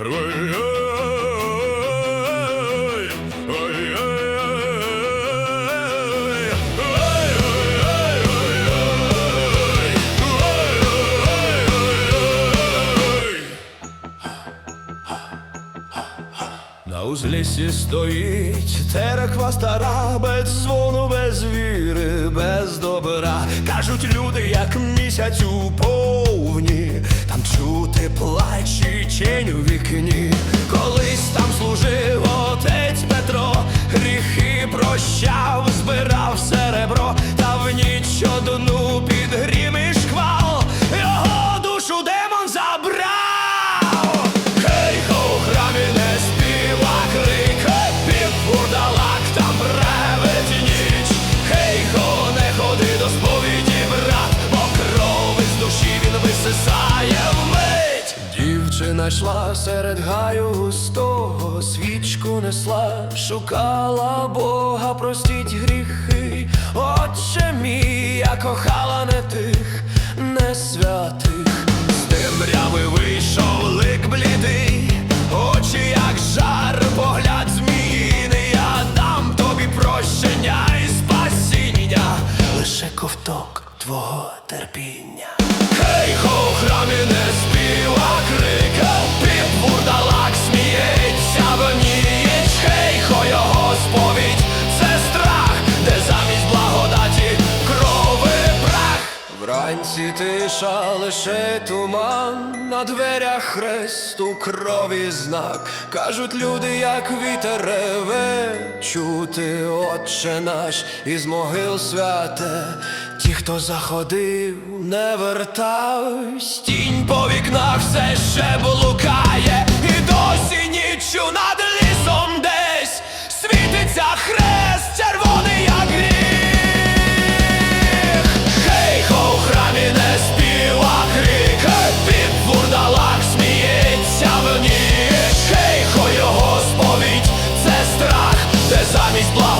На узліссі стоїть тереква стара, без дзвону, без віри, без добра. Кажуть люди, як місяць у повні, і у вікні. Колись там служив отець Петро, гріхи прощав, збирав серебро, та в ніч одну Дівчина йшла серед гаю густого, свічку несла, шукала Бога, простіть гріхи. Отче мій, я кохала не тих, не святих. З темряви вийшов лик блідий, очі як жар, погляд зміїний, я дам тобі прощення і спасіння, лише ковток твого терпіння. Хей, хо, у храмі не Вранці тиша, лише туман, на дверях хрест у крові знак. Кажуть люди, як вітер реве, чути, отче наш, із могил святе. Ті, хто заходив, не вертавсь, тінь по вікнах все ще блукає.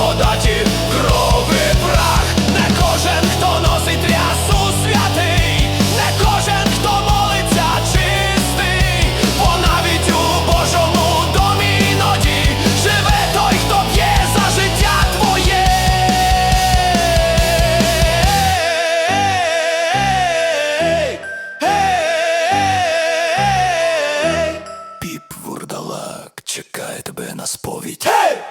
благодаті крови прах, не кожен, хто носить рясу святий, не кожен, хто молиться чистий, бо навіть у Божому домі іноді живе той, хто п'є за життя твоє. Піп Вурдалак чекає тебе на сповідь. Hey!